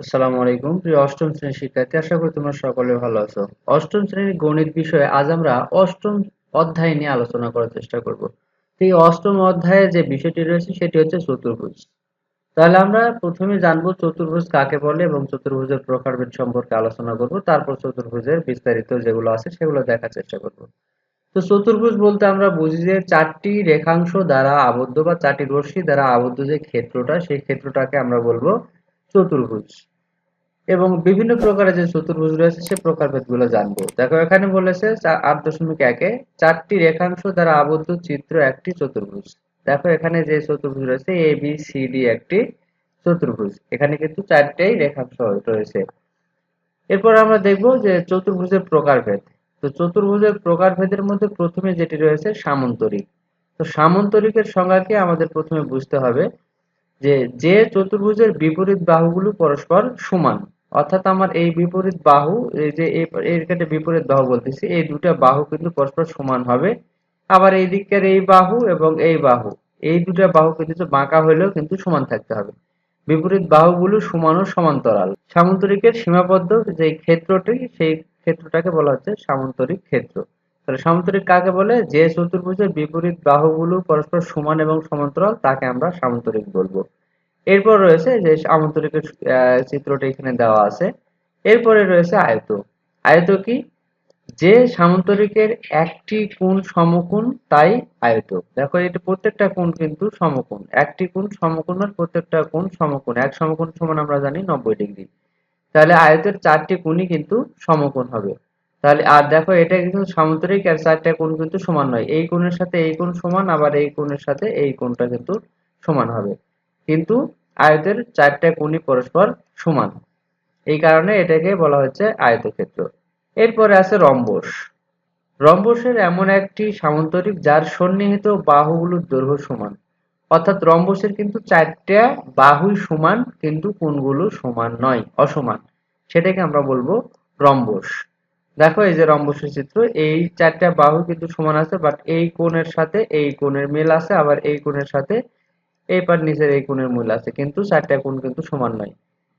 আসসালামু আলাইকুম। প্রিয় অষ্টম শ্রেণির শিক্ষার্থী, আশা করি তোমরা সকলে ভালো আছো। অষ্টম শ্রেণির গণিত বিষয়ে আজ আমরা অষ্টম অধ্যায় নিয়ে আলোচনা করার চেষ্টা করব। এই অষ্টম অধ্যায়ে যে বিষয়টি রয়েছে, সেটি হচ্ছে চতুর্ভুজ। তাহলে আমরা প্রথমে জানব চতুর্ভুজ কাকে বলে এবং চতুর্ভুজের প্রকারভেদ সম্পর্কে আলোচনা করব। তারপর চতুর্ভুজের বিস্তারিত যেগুলো আছে, সেগুলো দেখার চেষ্টা করব। তো চতুর্ভুজ বলতে আমরা বুঝি যে চারটি রেখাংশ দ্বারা আবদ্ধ বা চারটি রশ্মি দ্বারা আবদ্ধ যে ক্ষেত্রটা, সেই ক্ষেত্রটাকে আমরা বলব চতুর্ভুজ। এবং বিভিন্ন প্রকারের যে চতুর্ভুজ রয়েছে, সে প্রকারভেদগুলো জানব। দেখো, এখানে বলেছে আট দশমিক একে চারটি রেখাংশ দ্বারা আবদ্ধ চিত্র একটি চতুর্ভুজ। দেখো, এখানে যে চতুর্ভুজ রয়েছে এ বি সি ডি একটি চতুর্ভুজ। এখানে কিন্তু চারটেই রেখাংশ রয়েছে। এরপর আমরা দেখব যে চতুর্ভুজের প্রকারভেদ তো চতুর্ভুজের প্রকারভেদের মধ্যে প্রথমে যেটি রয়েছে, সামন্তরিক। তো সামন্তরিকের সংজ্ঞাকে আমাদের প্রথমে বুঝতে হবে যে যে চতুর্ভুজের বিপরীত বাহুগুলো পরস্পর সমান। অর্থাৎ আমার এই বিপরীত বাহু, এই যে এর বিপরীত বাহু বলতেছি, এই দুটা বাহু কিন্তু পরস্পর সমান হবে। আবার এই দিকের এই বাহু এবং এই বাহু, এই দুটা বাহু কিন্তু বাঁকা হলেও কিন্তু সমান থাকতে হবে। বিপরীত বাহুগুলো সমান ও সমান্তরাল। সামন্তরিকের সীমাবদ্ধ যে ক্ষেত্রটি, সেই ক্ষেত্রটাকে বলা হচ্ছে সামন্তরিক ক্ষেত্র। তাহলে সামন্তরিক কাকে বলে? যে চতুর্ভুজের বিপরীত বাহুগুলো পরস্পর সমান এবং সমান্তরাল, তাকে আমরা সামন্তরিক বলব। এরপর রয়েছে যে সামন্তরিকের চিত্রটা এখানে দেওয়া আছে। এরপরে রয়েছে আয়ত। আয়ত কি? যে সামন্তরিকের একটি কোণ সমকোণ, তাই আয়ত। দেখো, এটা প্রত্যেকটা কোণ কিন্তু সমকোণ। একটি কোণ সমকোণের প্রত্যেকটা কোণ সমকোণ। এক সমকোণ সমান আমরা জানি নব্বই ডিগ্রি। তাহলে আয়তের চারটি কোণই কিন্তু সমকোণ হবে। তাহলে, আর দেখো, এটা কিন্তু সামন্তরিক আর চারটা কোণ কিন্তু সমান নয়। এই কোণের সাথে এই কোণ সমান, আবার এই কোণের সাথে এই কোণটা কিন্তু সমান হবে। কিন্তু আয়তের চারটা কোণই পরস্পর সমান। এই কারণে এটাকে বলা হচ্ছে আয়তক্ষেত্র। এরপরে আছে রম্বস। রম্বসের এমন একটি সামন্তরিক যার সন্নিহিত বাহুগুলোর দৈর্ঘ্য সমান। অর্থাৎ রম্বসের কিন্তু চারটা বাহুই সমান, কিন্তু কোণগুলো সমান নয়, অসমান। সেটাকে আমরা বলব রম্বস। দেখো এই যে রম্বসের চিত্র, এই চারটা বাহু কিন্তু সমান আছে বাট এই কোণের সাথে এই কোণের মিল আছে, আবার এই কোণের সাথে এই পার নিচের এই কোণের মূল আছে, কিন্তু চারটা কোণ কিন্তু সমান নয়।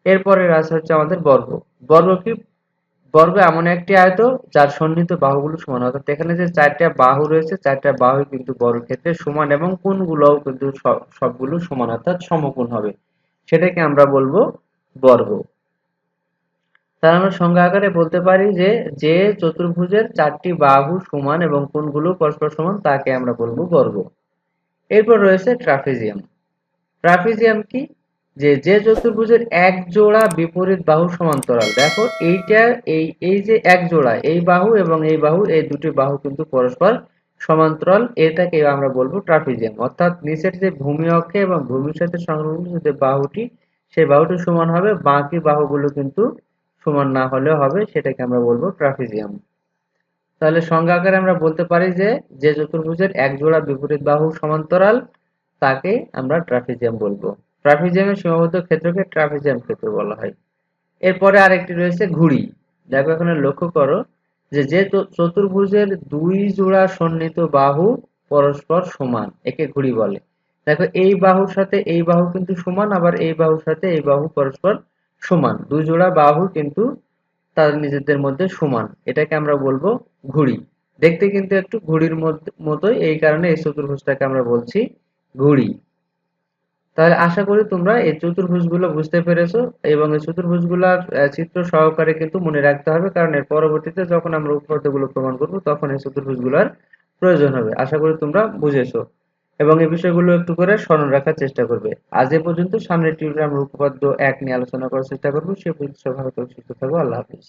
এরপরে আছে হচ্ছে আমাদের বর্গ। বর্গ কি? বর্গ এমন একটি আয়ত যার সন্নিহিত বাহুগুলো সমান। অর্থাৎ এখানে যে চারটা বাহু রয়েছে, চারটা বাহু কিন্তু বর্গক্ষেত্রে সমান এবং কোণগুলোও কিন্তু সবগুলো সমান, অর্থাৎ সমকোণ হবে। সেটাকে আমরা বলব বর্গ। তাহলে আমরা সংজ্ঞা আকারে বলতে পারি যে যে চতুর্ভুজের চারটি বাহু সমান এবং কোণগুলো পরস্পর সমান, তাকে আমরা বলব বর্গ। এরপর রয়েছে ট্রাফিজিয়াম। ট্রাফিজিয়াম কি? যে যে চতুর্ভুজের এক জোড়া বিপরীত বাহু সমান্তরাল। দেখো, এইটা, এই এই যে এক জোড়া, এই বাহু এবং এই বাহু, এই দুটি বাহু কিন্তু পরস্পর সমান্তরাল। এটাকে আমরা বলব ট্রাফিজিয়াম অর্থাৎ নিচের যে ভূমি অক্ষে এবং ভূমির সাথে সংলগ্ন যে বাহুটি, সেই বাহুটি সমান হবে, বাকি বাহুগুলো কিন্তু সমান না হলেও হবে, সেটাকে আমরা বলব ট্রাফিজিয়াম তাহলে সংজ্ঞা আকারে আমরা বলতে পারি যে যে চতুর্ভুজের এক জোড়া বিপরীত বাহু সমান্তরাল তাকে আমরা ট্রাফিজিয়াম বলব। ট্রাফিজিয়ামের সীমাবদ্ধ ক্ষেত্রকে ট্রাফিজিয়াম ক্ষেত্র বলা হয়। এরপরে আরেকটি রয়েছে ঘুড়ি। দেখো এখানে লক্ষ্য করো যে যে চতুর্ভুজের দুই জোড়া সন্নিহিত বাহু পরস্পর সমান, একে ঘুড়ি বলে। দেখো এই বাহুর সাথে এই বাহু কিন্তু সমান, আবার এই বাহুর সাথে এই বাহু পরস্পর সমান। দুই জোড়া বাহু কিন্তু তাদের নিজেদের মধ্যে সমান, এটাকে আমরা বলব ঘুড়ি। দেখতে কিন্তু একটু ঘুড়ির মতোই, এই কারণে এই চতুর্ভুজটাকে আমরা বলছি ঘুড়ি। তাহলে আশা করি তোমরা এই চতুর্ভুজগুলো বুঝতে পেরেছ এবং এই চতুর্ভুজগুলোর চিত্র সহকারে কিন্তু মনে রাখতে হবে কারণ এর পরবর্তীতে যখন আমরা উপপাদ্যগুলো প্রমাণ করব তখন এই চতুর্ভুজগুলোর প্রয়োজন হবে। আশা করি তোমরা বুঝেছ। এবং এই বিষয়গুলো একটু করে স্মরণ রাখার চেষ্টা করবে। আজ এ পর্যন্ত সামনের টিউটোরিয়ালে আমরা উপপাদ্য এক নিয়ে আলোচনা করার চেষ্টা করব। সে পর্যন্ত সবাই সুস্থ থাকব আল্লাহ হাফিজ।